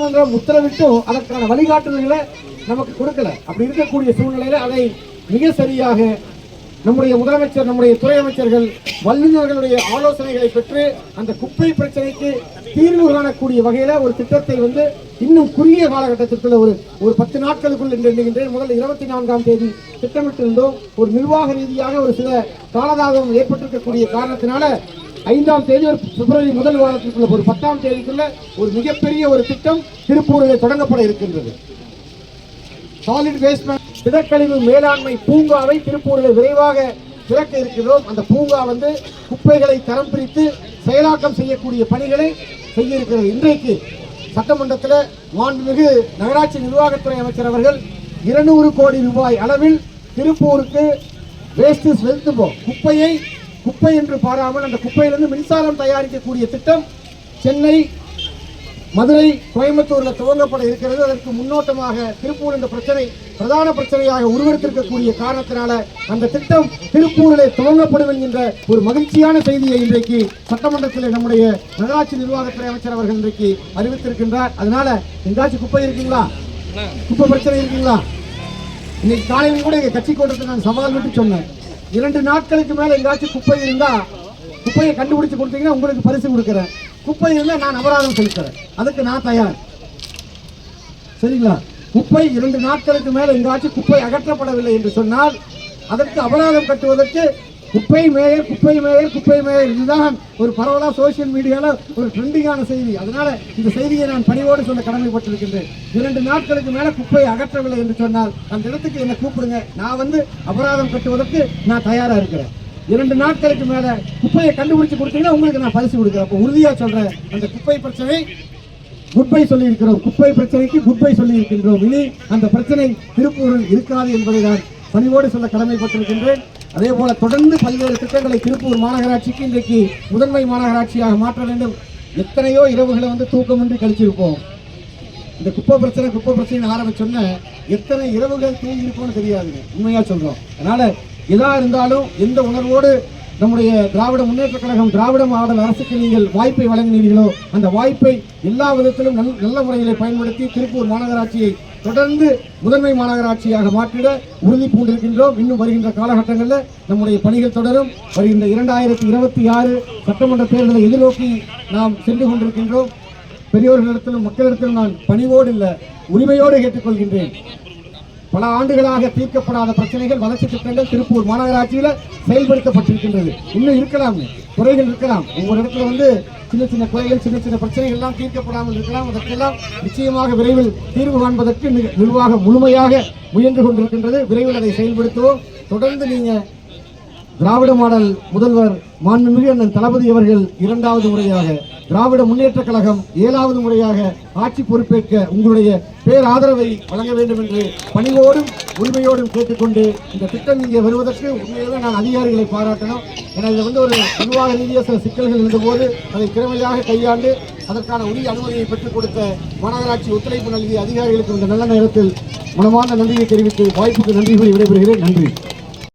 நீதிமன்றம் உத்தரவிட்டும் அதற்கான வழிகாட்டுதல்களை நமக்கு கொடுக்கல. அப்படி இருக்கக்கூடிய சூழ்நிலையில அதை மிக சரியாக நம்முடைய முதலமைச்சர் நம்முடைய துறை அமைச்சர்கள் வல்லுநர்களுடைய ஆலோசனைகளை பெற்று அந்த குப்பை பிரச்சனைக்கு தீர்வு காணக்கூடிய வகையில ஒரு திட்டத்தை வந்து இன்னும் குறுகிய காலகட்டத்திற்குள்ள ஒரு ஒரு பத்து நாட்களுக்குள் என்று எண்ணுகின்றேன். முதல் இருபத்தி நான்காம் தேதி திட்டமிட்டிருந்தோம். ஒரு நிர்வாக ரீதியாக ஒரு சில காலதாமதம் ஏற்பட்டிருக்கக்கூடிய காரணத்தினால ஐந்தாம் தேதி ஒரு பிப்ரவரி முதல் வாரத்திற்குள்ள ஒரு பத்தாம் தேதிக்குள்ள ஒரு மிகப்பெரிய ஒரு திட்டம் திருப்பூரில் தொடங்கப்பட இருக்கின்றது. சாலிட் வேஸ்ட் திடக்கழிவு மேலாண்மை பூங்காவை திருப்பூரில் விரைவாக திறக்க இருக்கிறோம். அந்த பூங்கா வந்து குப்பைகளை தரம் பிரித்து செயலாக்கம் செய்யக்கூடிய பணிகளை செய்ய இருக்கிறது. இன்றைக்கு சட்டமன்றத்தில் மாண்புமிகு நகராட்சி நிர்வாகத்துறை அமைச்சர் அவர்கள் இருநூறு கோடி ரூபாய் அளவில் திருப்பூருக்கு வேஸ்ட் செலுத்துவோம் குப்பையை குப்பை என்று பாராமல் அந்த குப்பையிலிருந்து மின்சாரம் தயாரிக்கக்கூடிய திட்டம் சென்னை மதுரை கோயம்புத்தூரில் துவங்கப்பட இருக்கிறது. அதற்கு முன்னோட்டமாக திருப்பூர் இந்த பிரச்சனை பிரதான பிரச்சனையாக உருவெடுத்திருக்கக்கூடிய காரணத்தினால அந்த திட்டம் திருப்பூரிலே துவங்கப்படும் என்கின்ற ஒரு மகிழ்ச்சியான செய்தியை இன்றைக்கு சட்டமன்றத்தில் நம்முடைய நகராட்சி நிர்வாகத்துறை அமைச்சர் அவர்கள் இன்றைக்கு அறிவித்திருக்கின்றார். அதனால எங்காச்சும் குப்பை இருக்குங்களா? குப்பை பிரச்சனை இருக்குங்களா? இன்னைக்கு காலையில் கூட எங்க கட்சி கூட்டத்தில் நான் சவால் விட்டு சொன்னேன். இரண்டு நாட்களுக்கு மேல எங்காச்சும் குப்பை இருந்தா குப்பையை கண்டுபிடிச்சு கொடுத்தீங்கன்னா உங்களுக்கு பரிசு கொடுக்குறேன். குப்பை இருந்தா நான் அபராதம் செலுத்துறேன். அதுக்கு நான் தயார். சரிங்களா? குப்பை இரண்டு நாட்களுக்கு மேல எங்காச்சும் குப்பை அகற்றப்படவில்லை என்று சொன்னால் அதற்கு அபராதம் கட்டுவதற்கு குப்பை மேயர் குப்பை மேயர் குப்பை மேயர் இதுதான் ஒரு பரவலாக சோசியல் மீடியாவில் ஒரு ட்ரெண்டிங்கான செய்தி. அதனால இந்த செய்தியை நான் பணிவோடு சொல்ல கடமைப்பட்டிருக்கின்றேன். இரண்டு நாட்களுக்கு மேலே குப்பை அகற்றவில்லை என்று சொன்னால் அந்த இடத்துக்கு என்னை கூப்பிடுங்க. நான் வந்து அபராதம் கட்டுவதற்கு நான் தயாராக இருக்கிறேன். இரண்டு நாட்களுக்கு மேலே குப்பையை கண்டுபிடிச்சு கொடுத்தீங்கன்னா உங்களுக்கு நான் பரிசு கொடுக்குறேன். அப்போ உறுதியாக சொல்கிறேன் அந்த குப்பை பிரச்சனை குட்பை சொல்லியிருக்கிறோம். குப்பை பிரச்சனைக்கு குட்பை சொல்லியிருக்கின்றோம். இனி அந்த பிரச்சனை திருப்பூரில் இருக்காது என்பதை நான் பணிவோடு சொல்ல கடமைப்பட்டிருக்கின்றேன். அதே போல தொடர்ந்து பல்வேறு திட்டங்களை திருப்பூர் மாநகராட்சிக்கு இன்றைக்கு முதன்மை மாநகராட்சியாக மாற்ற வேண்டும். எத்தனையோ இரவுகளை வந்து தூக்கமின்றி கழிச்சிருப்போம். இந்த குப்பை பிரச்சனை குப்பை பிரச்சனை ஆரம்பிச்சோன்ன எத்தனை இரவுகள் தூங்கி தெரியாதுங்க உண்மையா சொல்றோம். அதனால எதா இருந்தாலும் எந்த உணர்வோடு நம்முடைய திராவிட முன்னேற்ற கழகம் திராவிட மாடல் அரசுக்கு நீங்கள் வாய்ப்பை வழங்கினீர்களோ அந்த வாய்ப்பை எல்லா விதத்திலும் நல்- நல்ல முறைகளை பயன்படுத்தி திருப்பூர் மாநகராட்சியை தொடர்ந்து முதன்மை மாநகராட்சியாக மாற்றிட உறுதி பூண்டிருக்கின்றோம். இன்னும் வருகின்ற காலகட்டங்களில் நம்முடைய பணிகள் தொடரும். வருகின்ற இரண்டாயிரத்தி இருபத்தி ஆறு சட்டமன்ற தேர்தலை எதிர்நோக்கி நாம் சென்று கொண்டிருக்கின்றோம். பெரியோர்களிடத்திலும் மக்களிடத்திலும் நான் பணிவோடு இல்லை உரிமையோடு கேட்டுக்கொள்கின்றேன். பல ஆண்டுகளாக தீர்க்கப்படாத பிரச்சனைகள் வளர்ச்சி திட்டங்கள் திருப்பூர் மாநகராட்சியில் செயல்படுத்தப்பட்டிருக்கின்றது. இன்னும் இருக்கலாம் குறைகள் இருக்கலாம். ஒவ்வொரு இடத்துல வந்து சின்ன சின்ன குறைகள் சின்ன சின்ன பிரச்சனைகள் எல்லாம் தீர்க்கப்படாமல் இருக்கலாம். அதற்கெல்லாம் நிச்சயமாக விரைவில் தீர்வு காண்பதற்கு நி- நிர்வாகம் முழுமையாக முயன்று கொண்டிருக்கின்றது. விரைவில் அதை செயல்படுத்துவோம். தொடர்ந்து நீங்கள் திராவிட மாடல் முதல்வர் மாண்புமிகு அண்ணன் தளபதி அவர்கள் இரண்டாவது முறையாக திராவிட முன்னேற்ற கழகம் ஏழாவது முறையாக ஆட்சி பொறுப்பேற்க உங்களுடைய பேராதரவை வழங்க வேண்டும் என்று பணிவோடும் உரிமையோடும் கேட்டுக்கொண்டு இந்த திட்டம் இங்கே வருவதற்கு உண்மையிலே நான் அதிகாரிகளை பாராட்டணும். ஏன்னா இதில் வந்து ஒரு நிர்வாக ரீதியாக சில சிக்கல்கள் இருந்தபோது அதை திறமையாக கையாண்டு அதற்கான உரிய அனுமதியை பெற்றுக் கொடுத்த மாநகராட்சி ஒத்துழைப்பு நல்கிய அதிகாரிகளுக்கு இந்த நல்ல நேரத்தில் மனமான நன்றியை தெரிவித்து வாய்ப்புக்கு நன்றி கூறி விடைபெறுகிறேன். நன்றி.